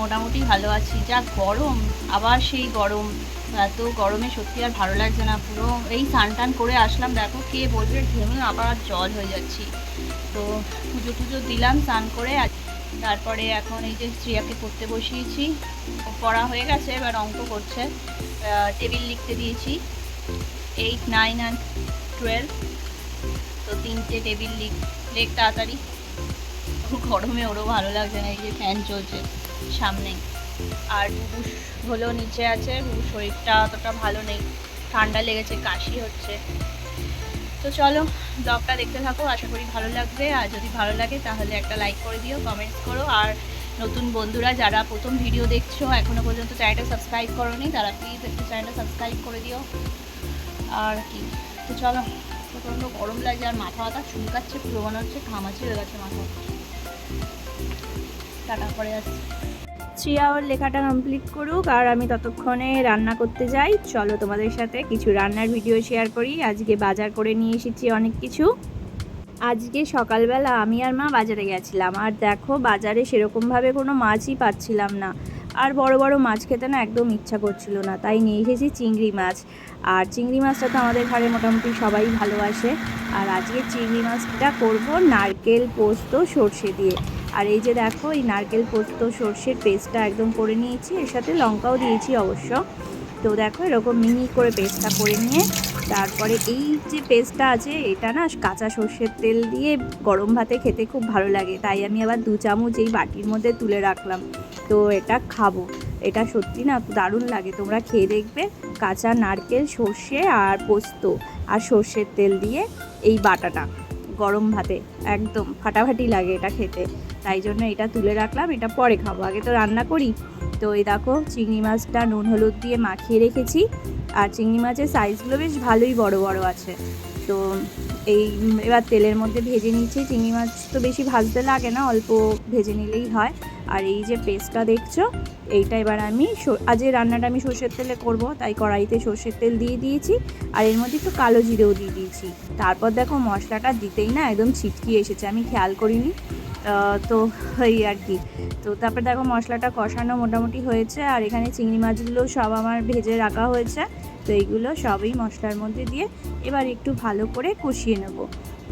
মোটামুটি ভালো আছি। যা গরম, আবার সেই গরম। এত গরমে সত্যি আর ভালো লাগছে না। পুরো এই স্নান টান করে আসলাম। দেখো কে বলবে ঘেমে আবার জল হয়ে যাচ্ছি। তো পুজো টুজো দিলাম স্নান করে। আর তারপরে এখন এই যে শ্রিয়াকে পড়তে বসিয়েছি। পড়া হয়ে গেছে, এবার অঙ্ক করছে। টেবিল লিখতে দিয়েছি। এইট নাইন অ্যান্ড টুয়েলভ তো তিনটে টেবিল লিখ, লেখ তাড়াতাড়ি। খুব গরমে ওরও ভালো লাগছে না, এই যে ফ্যান চলছে। সামনে। আর বুবু হলো নিচে আছে। বুবু শরীরটা অতটা ভালো নেই। ঠান্ডা লেগেছে, কাশি হচ্ছে। তো চলো, ব্লগটা দেখতে থাকো। আশা করি ভালো লাগবে। আর যদি ভালো লাগে, তাহলে একটা লাইক করে দিও কমেন্টস করো। আর নতুন বন্ধুরা, যারা প্রথম ভিডিও দেখছ, এখনও পর্যন্ত চ্যানেলটা সাবস্ক্রাইব করোনি, তারা প্লিজ একটু চ্যানেলটা সাবস্ক্রাইব করে দিও। আর কি? তো চলো, প্রচণ্ড গরম লাগছে, আর মাথা ব্যথা চুলকাচ্ছে, পুরো মনে হচ্ছে ঘামাচি হয়ে গেছে মাথা। টাটা, পরে আসছি। থ্রি আওয়ার লেখাটা কমপ্লিট করুক আর আমি ততক্ষণে রান্না করতে যাই। চলো তোমাদের সাথে কিছু রান্নার ভিডিও শেয়ার করি। আজকে বাজার করে নিয়ে এসেছি অনেক কিছু। আজকে সকালবেলা আমি আর মা বাজারে গেছিলাম। আর দেখো, বাজারে সেরকমভাবে কোনো মাছই পাচ্ছিলাম না। আর বড় বড় মাছ খেতে না একদম ইচ্ছা করছিল না। তাই নিয়ে এসেছি চিংড়ি মাছ। আর চিংড়ি মাছটা তো আমাদের ঘরে মোটামুটি সবাই ভালোবাসে। আর আজকে চিংড়ি মাছটা করব নারকেল পোস্ত সর্ষে দিয়ে। আর এই যে দেখো, এই নারকেল পোস্ত, সর্ষের পেস্টটা একদম করে নিয়েছি। এর সাথে লঙ্কাও দিয়েছি অবশ্য। তো দেখো, এরকম মিহি করে পেস্টটা করে নিয়ে, তারপরে এই যে পেস্টটা আছে, এটা না কাঁচা সর্ষের তেল দিয়ে গরম ভাতে খেতে খুব ভালো লাগে। তাই আমি আবার দু চামচ এই বাটির মধ্যে তুলে রাখলাম। তো এটা খাব। এটা সত্যি না দারুণ লাগে। তোমরা খেয়ে দেখবে, কাঁচা নারকেল, সর্ষে আর পোস্ত আর সর্ষের তেল দিয়ে এই বাটাটা গরম ভাতে। একদম ফাটাফাটি লাগে এটা খেতে। তাই জন্য এটা তুলে রাখলাম, এটা পরে খাব। আগে তো রান্না করি। তো এই দেখো, চিংড়ি মাছটা নুন হলুদ দিয়ে মাখিয়ে রেখেছি। আর চিংড়ি মাছের সাইজগুলো বেশ ভালোই বড় বড় আছে। তো এই এবার তেলের মধ্যে ভেজে নিচ্ছি। চিংড়ি মাছ তো বেশি ভাজতে লাগে না, অল্প ভেজে নিলেই হয়। আর এই যে পেস্টটা দেখছ, এইটা এবার আমি আজ এই রান্নাটা আমি সর্ষের তেলে করব, তাই কড়াইতে সর্ষের তেল দিয়ে দিয়েছি। আর এর মধ্যে একটু কালো জিরেও দিয়ে দিয়েছি। তারপর দেখো মশলাটা দিতেই না একদম ছিটকি এসেছে, আমি খেয়াল করিনি। তো এই আর কি। তো তারপর দেখো মশলাটা কষানো মোটামুটি হয়েছে, আর এখানে চিংড়ি মাছগুলো সব আমার ভেজে রাখা হয়েছে। তো এইগুলো সবই মশলার মধ্যে দিয়ে এবার একটু ভালো করে কষিয়ে নেব।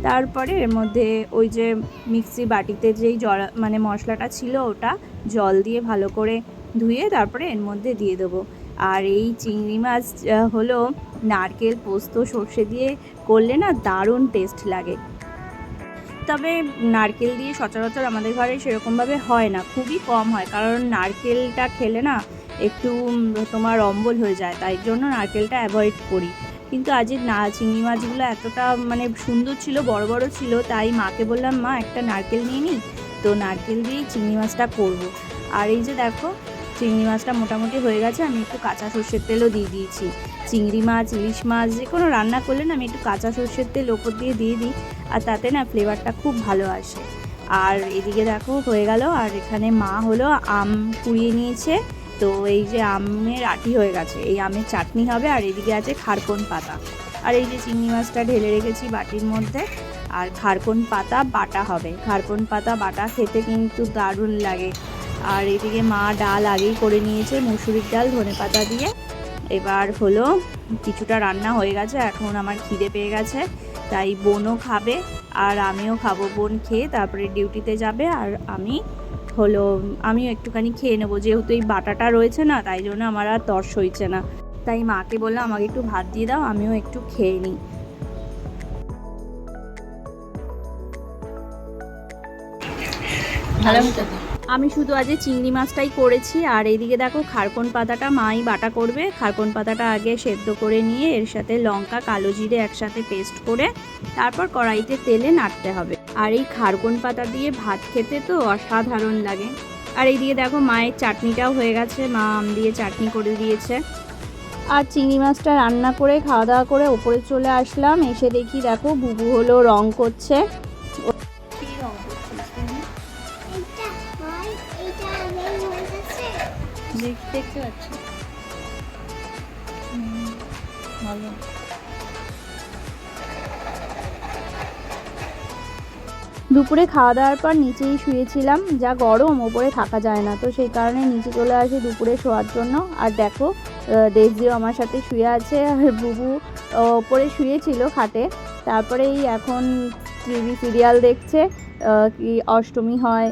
তারপরে এর মধ্যে ওই যে মিক্সি বাটিতে যেই জল মানে মশলাটা ছিল ওটা জল দিয়ে ভালো করে ধুয়ে তারপরে এর মধ্যে দিয়ে দেবো। আর এই চিংড়ি মাছ হলো নারকেল পোস্ত সর্ষে দিয়ে করলে না দারুণ টেস্ট লাগে। তবে নারকেল দিয়ে সচরাচর আমাদের ঘরে সেরকমভাবে হয় না, খুবই কম হয়। কারণ নারকেলটা খেলে না একটু তোমার অম্বল হয়ে যায়, তাই জন্য নারকেলটা অ্যাভয়েড করি। কিন্তু আজ না, চিংড়ি মাছগুলো এতটা মানে সুন্দর ছিল, বড় বড় ছিল, তাই মাকে বললাম, মা, একটা নারকেল নিয়ে নিই তো নারকেল দিয়েই চিংড়ি মাছটা করব। আর এই যে দেখো চিংড়ি মাছটা মোটামুটি হয়ে গেছে, আমি একটু কাঁচা সর্ষের তেলও দিয়ে দিয়েছি। চিংড়ি মাছ, ইলিশ মাছ, যে কোনো রান্না করলে না আমি একটু কাঁচা সর্ষের তেল ওপর দিয়ে দিয়ে দিই, আর তাতে না ফ্লেভারটা খুব ভালো আসে। আর এদিকে দেখো হয়ে গেল, আর এখানে মা হলো আম কুড়িয়ে নিয়েছে, তো এই যে আমের আটি হয়ে গেছে, এই আমের চাটনি হবে, আর এদিকে আছে খারকন পাতা। আর এই যে চিংড়ি মাছটা ঢেলে রেখেছি বাটির মধ্যে, আর খারকন পাতা বাটা হবে। খারকন পাতা বাটা খেতে কিন্তু দারুণ লাগে। আর এদিকে মা ডাল আগেই করে নিয়েছে, মুসুরির ডাল, ধনে পাতা দিয়ে। এবার হলো, কিছুটা রান্না হয়ে গেছে, এখন আমার খিদে পেয়ে গেছে, তাই বোনও খাবে, আর আমিও খাব বোন খেয়ে, তারপরে ডিউটিতে যাবে, আর আমি হলো, আমিও একটুখানি খেয়ে নেব, যেহেতু এই বাটাটা রয়েছে না, তাই জন্য আমার আর তর্স হইছে না। তাই মাকে বললাম, আমাকে একটু ভাত দিয়ে দাও, আমিও একটু খেয়ে নিই। ভালো আমি শুধু আজ চিংড়ি মাছটাই করেছি, আর এইদিকে দেখো খারকন পাতাটা মাই বাটা করবে। খারকন পাতাটা আগে সেদ্ধ করে নিয়ে এর সাথে লঙ্কা, কালো জিরে একসাথে পেস্ট করে তারপর কড়াইতে তেলে নাড়তে হবে। আর এই খারকন পাতা দিয়ে ভাত খেতে তো অসাধারণ লাগে। আর এইদিকে দেখো মায়ের চাটনিটাও হয়ে গেছে, মা আম দিয়ে চাটনি করে দিয়েছে। আর চিংড়ি মাছটা রান্না করে খাওয়া দাওয়া করে ওপরে চলে আসলাম, এসে দেখি দেখো বুবু হলো রং করছে। দুপুরে খাওয়া দাওয়ার পর নিচেই শুয়েছিলাম। যা গরম, ওপরে থাকা যায় না। তো সেই কারণে নিচে চলে আসি দুপুরে শোয়ার জন্য। আর দেখো দেশজিও আমার সাথে শুয়ে আছে। আর বুবু ওপরে শুয়েছিল খাটে। তারপরে এই এখন টিভি সিরিয়াল দেখছে কি অষ্টমী হয়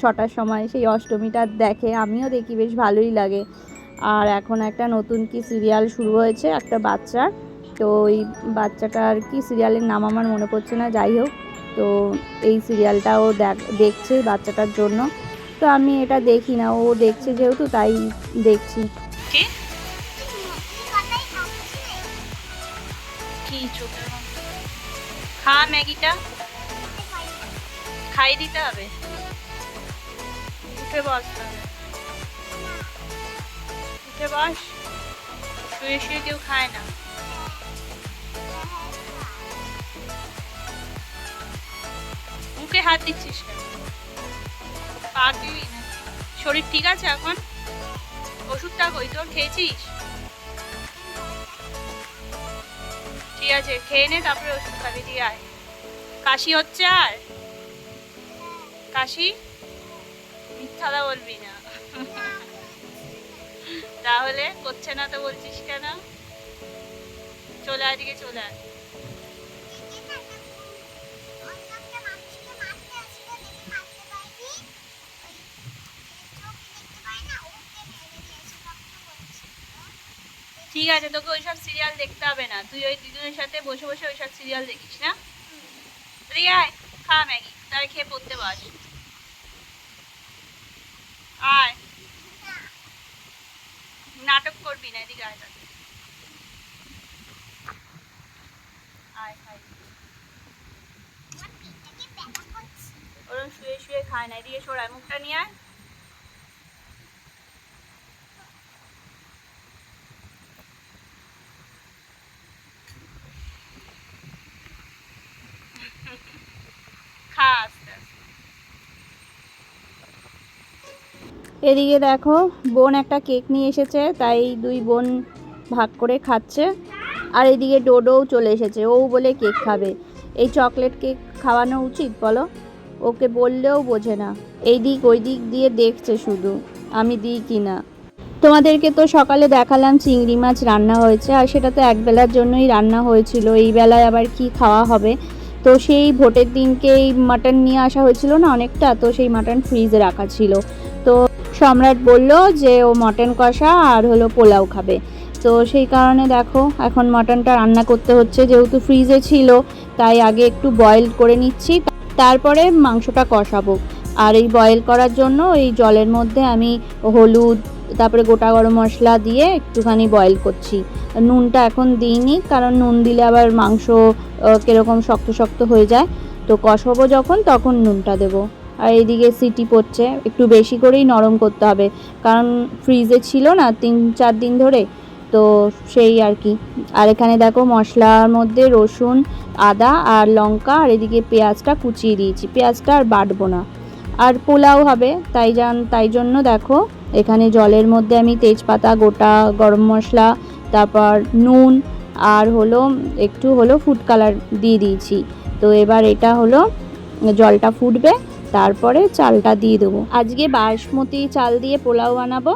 ছটার সময় সেই অষ্টমীটা দেখে। আমিও দেখি, বেশ ভালোই লাগে। আর এখন একটা নতুন কি সিরিয়াল শুরু হয়েছে, একটা বাচ্চার। তো ওই বাচ্চাটার কি সিরিয়ালের নাম আমার মনে পড়ছে না, যাই হোক। তো এই সিরিয়ালটাও দেখ দেখছে বাচ্চাটার জন্য। তো আমি এটা দেখি না ও দেখছে যেহেতু তাই দেখছি। কি? কথাই ভাবছি কি চোখের খা ম্যাগিটা। খাই দিতে হবে। উঠে বস উঠে বস। শুয়ে শুয়ে কেউ খায় না। হাত দিচ্ছিস শরীর ঠিক আছে এখন? ওষুধটা কই তোর, খেয়েছিস? ঠিক আছে, খেয়ে নে, তারপরে ওষুধ খাবি, দিয়ে আয়। কাশি হচ্ছে আর? কাশি? মিথ্যাটা বলবি না। তাহলে করছে না তো বলছিস কেন? চলে আয় দিকে চলে আয়। ঠিক আছে তোকে ওইসব সিরিয়াল দেখতে হবে না। তুই ওই দিদুনের সাথে বসে বসে ওইসব সিরিয়াল দেখিস না? আয় খা ম্যাগি তাই খেয়ে পড়তে বস আয়। নাটক করবি না এদিকে আয় খাই ওরম শুয়ে শুয়ে খায় না এদিকে সরায় মুখটা নিয়ে আয়। এদিকে দেখো, বোন একটা কেক নিয়ে এসেছে, তাই দুই বোন ভাগ করে খাচ্ছে। আর এদিকে ডোডোও চলে এসেছে, ও বলে কেক খাবে। এই চকলেট কেক খাওয়ানো উচিত বলো? ওকে বললেও বোঝে না। এই দিক ওই দিক দিয়ে দেখছে শুধু, আমি দিই কি না। তোমাদেরকে তো সকালে দেখালাম চিংড়ি মাছ রান্না হয়েছে, আর সেটা তো একবেলার জন্যই রান্না হয়েছিল। এই বেলায় আবার কি খাওয়া হবে? তো সেই ভোটের দিনকে এই মাটন নিয়ে আসা হয়েছিল না অনেকটা? তো সেই মাটন ফ্রিজে রাখা ছিল। সম্রাট বলল যে ও মটন কষা আর হলো পোলাও খাবে। তো সেই কারণে দেখো, এখন মটনটা রান্না করতে হচ্ছে, যেহেতু ফ্রিজে ছিল, তাই আগে একটু বয়েল করে নিচ্ছি, তারপরে মাংসটা কষাবো। আর এই বয়েল করার জন্য এই জলের মধ্যে আমি হলুদ, তারপরে গোটা গরম মশলা দিয়ে একটুখানি বয়েল করছি। নুনটা এখন দিইনি, কারণ নুন দিলে আবার মাংস কীরকম শক্ত শক্ত হয়ে যায়। তো কষাবো যখন, তখন নুনটা দেবো। আর এইদিকে সিটি পড়ছে। একটু বেশি করেই নরম করতে হবে। কারণ ফ্রিজে ছিল না তিন, চার দিন ধরে। তো সেই আর কি। আর এখানে দেখো মশলার মধ্যে রসুন, আদা আর লঙ্কা আর এদিকে পেঁয়াজটা কুচিয়ে দিয়েছি। পেঁয়াজটা আর বাটবো না। আর পোলাও হবে, তাই জান, তাই জন্য দেখো এখানে জলের মধ্যে আমি তেজপাতা, গোটা গরম মশলা, তারপর নুন আর হলো, একটু হলো ফুড কালার দিয়ে দিয়েছি। তো এবার এটা হলো, জলটা ফুটবে। তারপরে চালটা দিয়ে দেবো। আজকে বাসমতি চাল দিয়ে পোলাও বানাবো,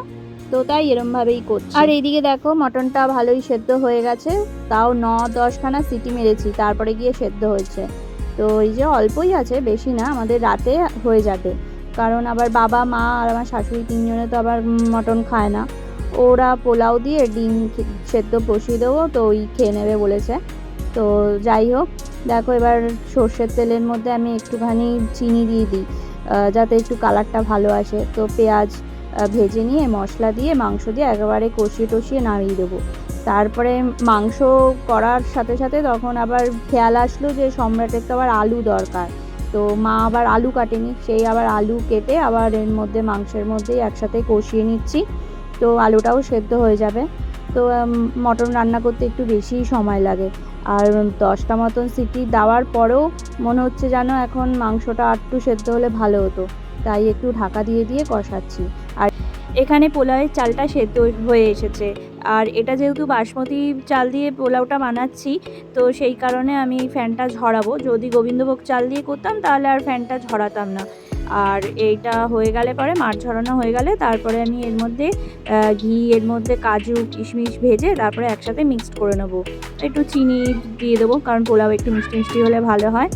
তো তাই এরমভাবেই করছি। আর এইদিকে দেখো, মটনটা ভালোই সেদ্ধ হয়ে গেছে, তাও ন দশখানা সিটি মেরেছি, তারপরে গিয়ে সেদ্ধ হয়েছে। তো এই যে অল্পই আছে, বেশি না, আমাদের রাতে হয়ে যাবে। কারণ আবার বাবা, মা আর আমার শাশুড়ি তিনজনে তো আবার মটন খায় না। ওরা পোলাও দিয়ে ডিম সেদ্ধ বসিয়ে দেবো, তো ওই খেয়ে নেবে বলেছে। তো যাই হোক দেখো, এবার সর্ষের তেলের মধ্যে আমি একটুখানি চিনি দিয়ে দিই যাতে একটু কালারটা ভালো আসে। তো পেঁয়াজ ভেজে নিয়ে মশলা দিয়ে, মাংস দিয়ে একেবারে কষিয়ে টষিয়ে নামিয়ে দেবো। তারপরে মাংস করার সাথে সাথে তখন আবার খেয়াল আসলো যে সম্রাটের তো আবার আলু দরকার। তো মা আবার আলু কাটেনি, সেই আবার আলু কেটে আবার এর মধ্যে মাংসের মধ্যেই একসাথে কষিয়ে নিচ্ছি। তো আলুটাও সেদ্ধ হয়ে যাবে। তো মটন রান্না করতে একটু বেশিই সময় লাগে। আর দশটা মতন সিটি দেওয়ার পরেও মনে হচ্ছে যেন এখন মাংসটা আটটু সেদ্ধ হলে ভালো হতো। তাই একটু ঢাকা দিয়ে দিয়ে কষাচ্ছি। আর এখানে পোলাওয়ের চালটা সেদ্ধ হয়ে এসেছে। আর এটা যেহেতু বাসমতি চাল দিয়ে পোলাওটা বানাচ্ছি, তো সেই কারণে আমি ফ্যানটা ঝরাবো। যদি গোবিন্দভোগ চাল দিয়ে করতাম, তাহলে আর ফ্যানটা ঝরাতাম না। আর এইটা হয়ে গেলে পরে মাছ ঝরানো হয়ে গেলে তারপরে আমি এর মধ্যে ঘি, এর মধ্যে কাজু, কিশমিশ ভেজে তারপরে একসাথে মিক্সড করে নেব। একটু চিনি দিয়ে দেবো, কারণ পোলাও একটু মিষ্টি মিষ্টি হলে ভালো হয়।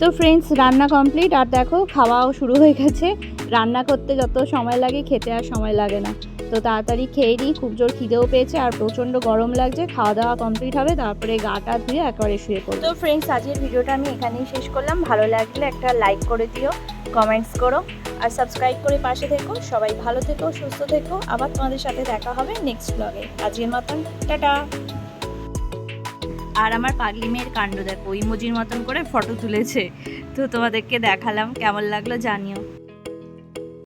তো ফ্রেন্ডস রান্না কমপ্লিট আর দেখো, খাওয়াও শুরু হয়ে গেছে। রান্না করতে যত সময় লাগে, খেতে আর সময় লাগে না। তো তাড়াতাড়ি খেয়ে নিই। খুব জোর খিদেও পেয়েছে আর প্রচণ্ড গরম লাগছে। খাওয়া দাওয়া কমপ্লিট হবে তারপরে গাটা ধুয়ে একেবারে শুয়ে পড়ব। তো ফ্রেন্ডস আজকের ভিডিওটা আমি এখানেই শেষ করলাম। ভালো লাগলে একটা লাইক করে দিও কমেন্টস করো আর সাবস্ক্রাইব করে পাশে থেকো। সবাই ভালো থেকো সুস্থ থেকো। আবার তোমাদের সাথে দেখা হবে নেক্সট ব্লগে আজকের মতন টাটা! আর আমার পাগলি মেয়ের কাণ্ড দেখো ইমোজির মতন করে ফটো তুলেছে। তো তোমাদেরকে দেখালাম কেমন লাগল জানিও।